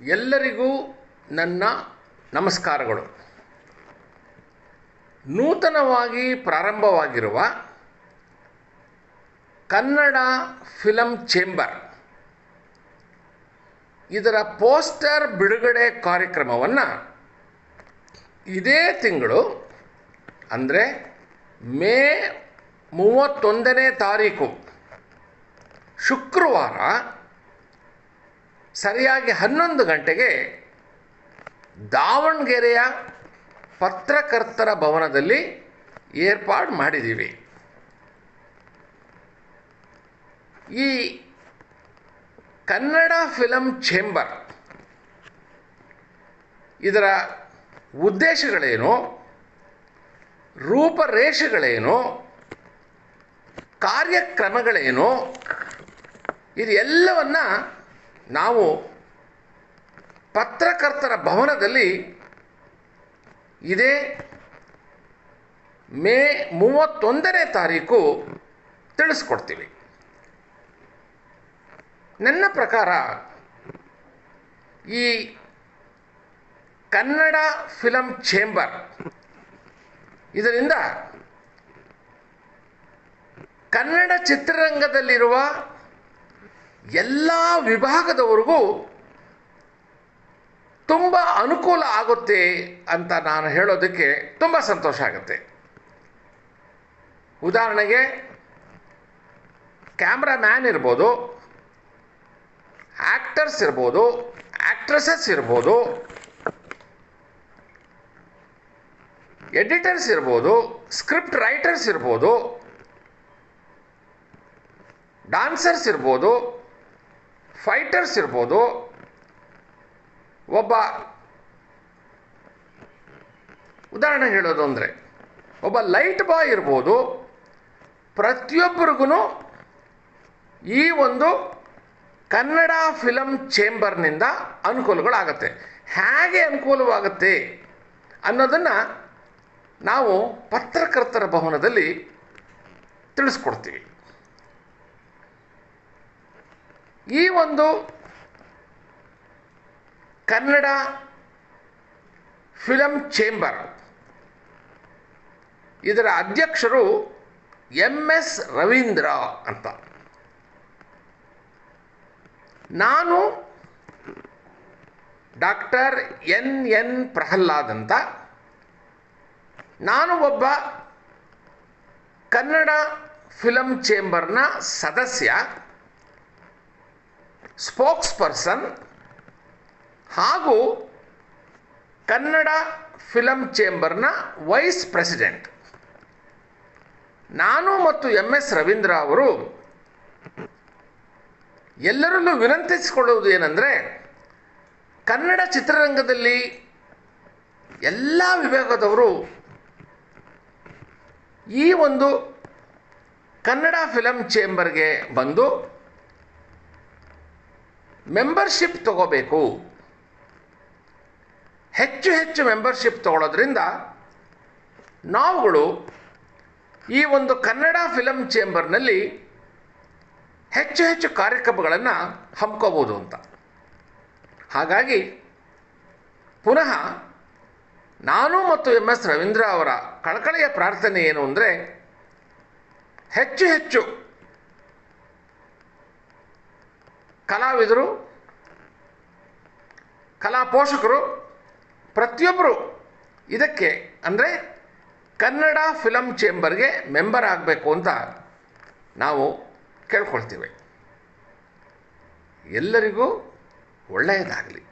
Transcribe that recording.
ಎಲ್ಲರಿಗೂ ನನ್ನ ನಮಸ್ಕಾರಗಳು. ನೂತನವಾಗಿ ಪ್ರಾರಂಭವಾಗಿರುವ ಕನ್ನಡ ಫಿಲಂ ಚೇಂಬರ್. ಇದರ ಪೋಸ್ಟರ್ ಬಿಡುಗಡೆ ಕಾರ್ಯಕ್ರಮವನ್ನು ಇದೇ ತಿಂಗಳು, ಅಂದರೆ ಮೇ ಮೂವತ್ತೊಂದನೇ ತಾರೀಕು, ಶುಕ್ರವಾರ ಸರಿಯಾಗಿ ಹನ್ನೊಂದು ಗಂಟೆಗೆ ದಾವಣಗೆರೆಯ ಪತ್ರಕರ್ತರ ಭವನದಲ್ಲಿ ಏರ್ಪಾಡು ಮಾಡಿದ್ದೀವಿ. ಈ ಕನ್ನಡ ಫಿಲಂ ಚೇಂಬರ್ ಇದರ ಉದ್ದೇಶಗಳೇನು? ರೂಪರೇಷೆಗಳೇನು? ಕಾರ್ಯಕ್ರಮಗಳೇನು? ಇದು ಎಲ್ಲವನ್ನು ನಾವು ಪತ್ರಕರ್ತರ ಭವನದಲ್ಲಿ ಇದೇ ಮೇ ಮೂವತ್ತೊಂದನೇ ತಾರೀಕು ತಿಳಿಸ್ಕೊಡ್ತೀವಿ. ನನ್ನ ಪ್ರಕಾರ ಈ ಕನ್ನಡ ಫಿಲಂ ಚೇಂಬರ್ ಇದರಿಂದ ಕನ್ನಡ ಚಿತ್ರರಂಗದಲ್ಲಿರುವ ಎಲ್ಲ ವಿಭಾಗದವರಿಗೂ ತುಂಬ ಅನುಕೂಲ ಆಗುತ್ತೆ ಅಂತ ನಾನು ಹೇಳೋದಕ್ಕೆ ತುಂಬ ಸಂತೋಷ ಆಗುತ್ತೆ. ಉದಾಹರಣೆಗೆ, ಕ್ಯಾಮ್ರಾಮ್ಯಾನ್ ಇರ್ಬೋದು ಆ್ಯಕ್ಟರ್ಸ್ ಇರ್ಬೋದು ಆ್ಯಕ್ಟ್ರೆಸಸ್ ಇರ್ಬೋದು, ಎಡಿಟರ್ಸ್ ಇರ್ಬೋದು, ಸ್ಕ್ರಿಪ್ಟ್ ರೈಟರ್ಸ್ ಇರ್ಬೋದು, ಡಾನ್ಸರ್ಸ್ ಇರ್ಬೋದು ಫೈಟರ್ಸ್ ಇರ್ಬೋದು, ಒಬ್ಬ ಉದಾಹರಣೆ ಹೇಳೋದು ಅಂದರೆ, ಒಬ್ಬ ಲೈಟ್ ಬಾಯ್ ಇರ್ಬೋದು ಪ್ರತಿಯೊಬ್ಬರಿಗೂ ಈ ಒಂದು ಕನ್ನಡ ಫಿಲಂ ಚೇಂಬರ್ನಿಂದ ಅನುಕೂಲಗಳಾಗತ್ತೆ. ಹೇಗೆ ಅನುಕೂಲವಾಗುತ್ತೆ ಅನ್ನೋದನ್ನು ನಾವು ಪತ್ರಕರ್ತರ ಭವನದಲ್ಲಿ ತಿಳಿಸ್ಕೊಡ್ತೀವಿ. ಈ ಒಂದು ಕನ್ನಡ ಫಿಲಂ ಚೇಂಬರ್ ಇದರ ಅಧ್ಯಕ್ಷರು ಎಂ ಎಸ್ ರವೀಂದ್ರ ಅಂತ. ನಾನು ಡಾಕ್ಟರ್ ಎನ್ ಎನ್ ಪ್ರಹ್ಲಾದ್ ಅಂತ. ನಾನು ಒಬ್ಬ ಕನ್ನಡ ಫಿಲಂ ಚೇಂಬರ್ನ ಸದಸ್ಯ. ಸ್ಪೋಕ್ಸ್ ಪರ್ಸನ್ ಹಾಗೂ ಕನ್ನಡ ಫಿಲಂ ಚೇಂಬರ್ನ ವೈಸ್ ಪ್ರೆಸಿಡೆಂಟ್. ನಾನು ಮತ್ತು ಎಂ ಎಸ್ ರವೀಂದ್ರ ಅವರು ಎಲ್ಲರಲ್ಲೂ ವಿನಂತಿಸಿಕೊಳ್ಳುವುದು ಏನಂದರೆ, ಕನ್ನಡ ಚಿತ್ರರಂಗದಲ್ಲಿ ಎಲ್ಲ ವಿಭಾಗದವರು ಈ ಒಂದು ಕನ್ನಡ ಫಿಲಂ ಚೇಂಬರ್ಗೆ ಬಂದು ಮೆಂಬರ್ಶಿಪ್ ತಗೋಬೇಕು. ಹೆಚ್ಚು ಹೆಚ್ಚು ಮೆಂಬರ್ಶಿಪ್ ತಗೊಳ್ಳೋದ್ರಿಂದ ನಾವುಗಳು ಈ ಒಂದು ಕನ್ನಡ ಫಿಲಂ ಚೇಂಬರ್ನಲ್ಲಿ ಹೆಚ್ಚು ಹೆಚ್ಚು ಕಾರ್ಯಕ್ರಮಗಳನ್ನು ಹಮ್ಕೋಬೋದು ಅಂತ. ಹಾಗಾಗಿ ಪುನಃ ನಾನು ಮತ್ತು ಎಂ ಎಸ್ ರವೀಂದ್ರ ಅವರ ಕಳಕಳಿಯ ಪ್ರಾರ್ಥನೆ ಏನು ಅಂದರೆ ಹೆಚ್ಚು ಹೆಚ್ಚು ಕಲಾವಿದರು, ಕಲಾ ಪೋಷಕರು, ಪ್ರತಿಯೊಬ್ಬರು ಇದಕ್ಕೆ ಅಂದರೆ ಕನ್ನಡ ಫಿಲಮ್ ಚೇಂಬರ್ಗೆ ಮೆಂಬರ್ ಆಗಬೇಕು ಅಂತ ನಾವು ಕೇಳ್ಕೊಳ್ತೀವಿ. ಎಲ್ಲರಿಗೂ ಒಳ್ಳೆಯದಾಗಲಿ.